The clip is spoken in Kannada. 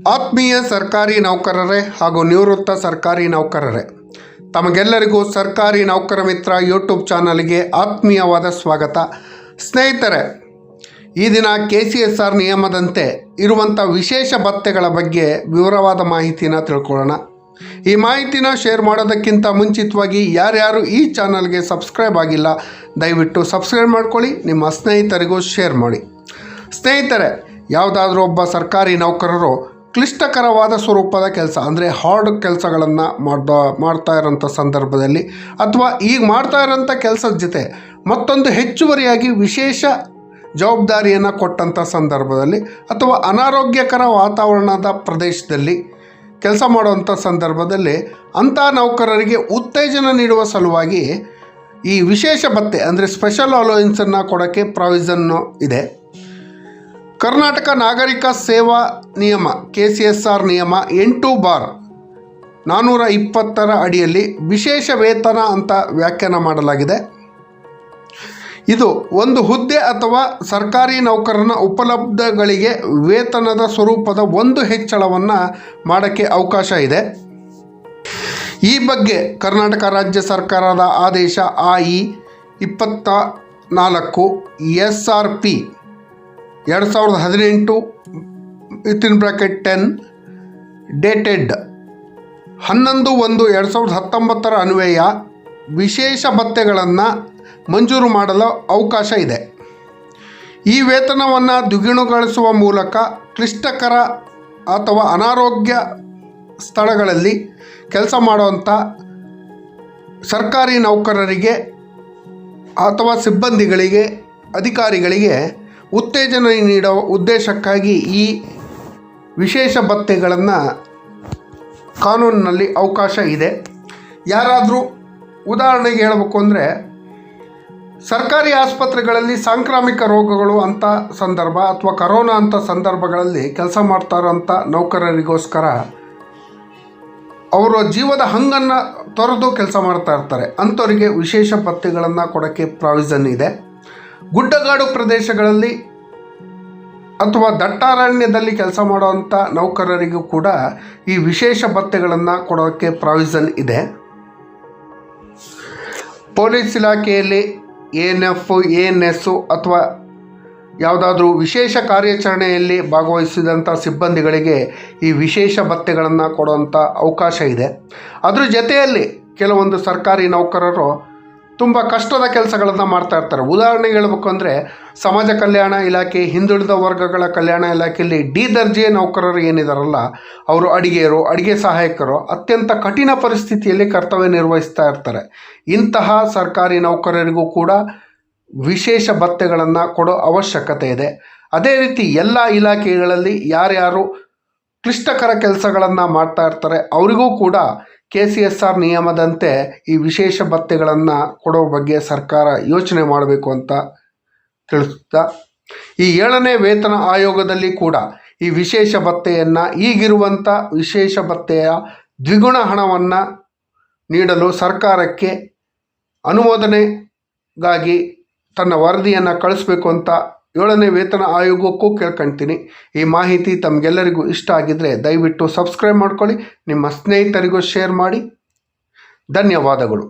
ಆತ್ಮೀಯ ಸರ್ಕಾರಿ ನೌಕರರೇ ಹಾಗೂ ನಿವೃತ್ತ ಸರ್ಕಾರಿ ನೌಕರರೇ, ತಮಗೆಲ್ಲರಿಗೂ ಸರ್ಕಾರಿ ನೌಕರ ಮಿತ್ರ ಯೂಟ್ಯೂಬ್ ಚಾನಲ್ಗೆ ಆತ್ಮೀಯವಾದ ಸ್ವಾಗತ. ಸ್ನೇಹಿತರೆ, ಈ ದಿನ ಕೆ ಸಿ ಎಸ್ ಆರ್ ನಿಯಮದಂತೆ ಇರುವಂಥ ವಿಶೇಷ ಭತ್ಯೆಗಳ ಬಗ್ಗೆ ವಿವರವಾದ ಮಾಹಿತಿನ ತಿಳ್ಕೊಳ್ಳೋಣ. ಈ ಮಾಹಿತಿನ ಶೇರ್ ಮಾಡೋದಕ್ಕಿಂತ ಮುಂಚಿತವಾಗಿ ಯಾರ್ಯಾರು ಈ ಚಾನಲ್ಗೆ ಸಬ್ಸ್ಕ್ರೈಬ್ ಆಗಿಲ್ಲ, ದಯವಿಟ್ಟು ಸಬ್ಸ್ಕ್ರೈಬ್ ಮಾಡ್ಕೊಳ್ಳಿ, ನಿಮ್ಮ ಸ್ನೇಹಿತರಿಗೂ ಶೇರ್ ಮಾಡಿ. ಸ್ನೇಹಿತರೆ, ಯಾವುದಾದ್ರೂ ಒಬ್ಬ ಸರ್ಕಾರಿ ನೌಕರರು ಕ್ಲಿಷ್ಟಕರವಾದ ಸ್ವರೂಪದ ಕೆಲಸ, ಅಂದರೆ ಹಾರ್ಡ್ ಕೆಲಸಗಳನ್ನು ಮಾಡ್ದ, ಮಾಡ್ತಾ ಇರೋಂಥ ಸಂದರ್ಭದಲ್ಲಿ ಅಥವಾ ಈಗ ಮಾಡ್ತಾ ಇರೋಂಥ ಕೆಲಸದ ಜೊತೆ ಮತ್ತೊಂದು ಹೆಚ್ಚುವರಿಯಾಗಿ ವಿಶೇಷ ಜವಾಬ್ದಾರಿಯನ್ನು ಕೊಟ್ಟಂಥ ಸಂದರ್ಭದಲ್ಲಿ ಅಥವಾ ಅನಾರೋಗ್ಯಕರ ವಾತಾವರಣದ ಪ್ರದೇಶದಲ್ಲಿ ಕೆಲಸ ಮಾಡುವಂಥ ಸಂದರ್ಭದಲ್ಲಿ ಅಂಥ ನೌಕರರಿಗೆ ಉತ್ತೇಜನ ನೀಡುವ ಸಲುವಾಗಿ ಈ ವಿಶೇಷ ಭತ್ತೆ ಅಂದರೆ ಸ್ಪೆಷಲ್ ಅಲೋಯನ್ಸನ್ನು ಕೊಡೋಕ್ಕೆ ಪ್ರಾವಿಸನ್ನು ಇದೆ. ಕರ್ನಾಟಕ ನಾಗರಿಕ ಸೇವಾ ನಿಯಮ ಕೆ ಸಿ ಎಸ್ ಆರ್ ನಿಯಮ ಎಂಟು ಬಾರ್ ನಾನ್ನೂರ ಇಪ್ಪತ್ತರ ಅಡಿಯಲ್ಲಿ ವಿಶೇಷ ವೇತನ ಅಂತ ವ್ಯಾಖ್ಯಾನ ಮಾಡಲಾಗಿದೆ. ಇದು ಒಂದು ಹುದ್ದೆ ಅಥವಾ ಸರ್ಕಾರಿ ನೌಕರನ ಉಪಲಬ್ಧಗಳಿಗೆ ವೇತನದ ಸ್ವರೂಪದ ಒಂದು ಹೆಚ್ಚಳವನ್ನು ಮಾಡೋಕ್ಕೆ ಅವಕಾಶ ಇದೆ. ಈ ಬಗ್ಗೆ ಕರ್ನಾಟಕ ರಾಜ್ಯ ಸರ್ಕಾರದ ಆದೇಶ ಆಇ ಇಪ್ಪತ್ತ ನಾಲ್ಕು ಎಸ್ ಆರ್ ಪಿ ಎರಡು ಸಾವಿರದ ಹದಿನೆಂಟು ವಿತಿನ್ ಬ್ರಾಕೆಟ್ ಟೆನ್ ಡೇಟೆಡ್ ಹನ್ನೊಂದು ಒಂದು ಎರಡು ಸಾವಿರದ ಹತ್ತೊಂಬತ್ತರ ಅನ್ವಯ ವಿಶೇಷ ಭತ್ಯೆಗಳನ್ನು ಮಂಜೂರು ಮಾಡಲು ಅವಕಾಶ ಇದೆ. ಈ ವೇತನವನ್ನು ದ್ವಿಗುಣಗೊಳಿಸುವ ಮೂಲಕ ಕ್ಲಿಷ್ಟಕರ ಅಥವಾ ಅನಾರೋಗ್ಯ ಸ್ಥಳಗಳಲ್ಲಿ ಕೆಲಸ ಮಾಡುವಂಥ ಸರ್ಕಾರಿ ನೌಕರರಿಗೆ ಅಥವಾ ಸಿಬ್ಬಂದಿಗಳಿಗೆ, ಅಧಿಕಾರಿಗಳಿಗೆ ಉತ್ತೇಜನ ನೀಡೋ ಉದ್ದೇಶಕ್ಕಾಗಿ ಈ ವಿಶೇಷ ಭತ್ಯೆಗಳನ್ನು ಕಾನೂನಿನಲ್ಲಿ ಅವಕಾಶ ಇದೆ. ಯಾರಾದರೂ ಉದಾಹರಣೆಗೆ ಹೇಳಬೇಕು ಅಂದರೆ, ಸರ್ಕಾರಿ ಆಸ್ಪತ್ರೆಗಳಲ್ಲಿ ಸಾಂಕ್ರಾಮಿಕ ರೋಗಗಳು ಅಂತ ಸಂದರ್ಭ ಅಥವಾ ಕರೋನಾ ಅಂಥ ಸಂದರ್ಭಗಳಲ್ಲಿ ಕೆಲಸ ಮಾಡ್ತಾ ಇರೋಂಥ ನೌಕರರಿಗೋಸ್ಕರ ಅವರ ಜೀವದ ಹಂಗನ್ನು ತೊರೆದು ಕೆಲಸ ಮಾಡ್ತಾ ಇರ್ತಾರೆ. ಅಂಥವರಿಗೆ ವಿಶೇಷ ಪತ್ತೆಗಳನ್ನು ಕೊಡೋಕ್ಕೆ ಪ್ರಾವಿಸನ್ ಇದೆ. ಗುಡ್ಡಗಾಡು ಪ್ರದೇಶಗಳಲ್ಲಿ ಅಥವಾ ದಟ್ಟಾರಣ್ಯದಲ್ಲಿ ಕೆಲಸ ಮಾಡುವಂಥ ನೌಕರರಿಗೂ ಕೂಡ ಈ ವಿಶೇಷ ಭತ್ಯೆಗಳನ್ನು ಕೊಡೋಕ್ಕೆ ಪ್ರಾವಿಸನ್ ಇದೆ. ಪೊಲೀಸ್ ಇಲಾಖೆಯಲ್ಲಿ ಎನ್ ಎಫ್ ಎನ್ ಎಸ್ಸು ಅಥವಾ ಯಾವುದಾದ್ರೂ ವಿಶೇಷ ಕಾರ್ಯಾಚರಣೆಯಲ್ಲಿ ಭಾಗವಹಿಸಿದಂಥ ಸಿಬ್ಬಂದಿಗಳಿಗೆ ಈ ವಿಶೇಷ ಭತ್ಯೆಗಳನ್ನು ಕೊಡುವಂಥ ಅವಕಾಶ ಇದೆ. ಅದರ ಜೊತೆಯಲ್ಲಿ ಕೆಲವೊಂದು ಸರ್ಕಾರಿ ನೌಕರರು ತುಂಬ ಕಷ್ಟದ ಕೆಲಸಗಳನ್ನು ಮಾಡ್ತಾ ಇರ್ತಾರೆ. ಉದಾಹರಣೆ ಹೇಳಬೇಕು ಅಂದರೆ, ಸಮಾಜ ಕಲ್ಯಾಣ ಇಲಾಖೆ, ಹಿಂದುಳಿದ ವರ್ಗಗಳ ಕಲ್ಯಾಣ ಇಲಾಖೆಯಲ್ಲಿ ಡಿ ದರ್ಜೆಯ ನೌಕರರು ಏನಿದಾರಲ್ಲ, ಅವರು ಅಡಿಗೆಯರು ಅಡಿಗೆ ಸಹಾಯಕರು ಅತ್ಯಂತ ಕಠಿಣ ಪರಿಸ್ಥಿತಿಯಲ್ಲಿ ಕರ್ತವ್ಯ ನಿರ್ವಹಿಸ್ತಾ ಇರ್ತಾರೆ. ಇಂತಹ ಸರ್ಕಾರಿ ನೌಕರರಿಗೂ ಕೂಡ ವಿಶೇಷ ಭತ್ಯೆಗಳನ್ನು ಕೊಡೋ ಅವಶ್ಯಕತೆ ಇದೆ. ಅದೇ ರೀತಿ ಎಲ್ಲ ಇಲಾಖೆಗಳಲ್ಲಿ ಯಾರ್ಯಾರು ಕ್ಲಿಷ್ಟಕರ ಕೆಲಸಗಳನ್ನು ಮಾಡ್ತಾ ಇರ್ತಾರೆ, ಅವರಿಗೂ ಕೂಡ ಕೆ ಸಿ ಎಸ್ ಆರ್ ನಿಯಮದಂತೆ ಈ ವಿಶೇಷ ಭತ್ಯೆಗಳನ್ನು ಕೊಡೋ ಬಗ್ಗೆ ಸರ್ಕಾರ ಯೋಚನೆ ಮಾಡಬೇಕು ಅಂತ ತಿಳಿಸುತ್ತಾ, ಈ ಏಳನೇ ವೇತನ ಆಯೋಗದಲ್ಲಿ ಕೂಡ ಈ ವಿಶೇಷ ಭತ್ತೆಯನ್ನು ಈಗಿರುವಂಥ ವಿಶೇಷ ಭತ್ತೆಯ ದ್ವಿಗುಣ ಹಣವನ್ನು ನೀಡಲು ಸರ್ಕಾರಕ್ಕೆ ಅನುಮೋದನೆಗಾಗಿ ತನ್ನ ವರದಿಯನ್ನು ಕಳಿಸ್ಬೇಕು ಅಂತ ಏಳನೇ ವೇತನ ಆಯೋಗಕ್ಕೂ ಕೇಳ್ಕೊಳ್ತೀನಿ ಈ ಮಾಹಿತಿ ತಮಗೆಲ್ಲರಿಗೂ ಇಷ್ಟ ಆಗಿದ್ದರೆ ದಯವಿಟ್ಟು ಸಬ್ಸ್ಕ್ರೈಬ್ ಮಾಡ್ಕೊಳ್ಳಿ, ನಿಮ್ಮ ಸ್ನೇಹಿತರಿಗೂ ಶೇರ್ ಮಾಡಿ. ಧನ್ಯವಾದಗಳು.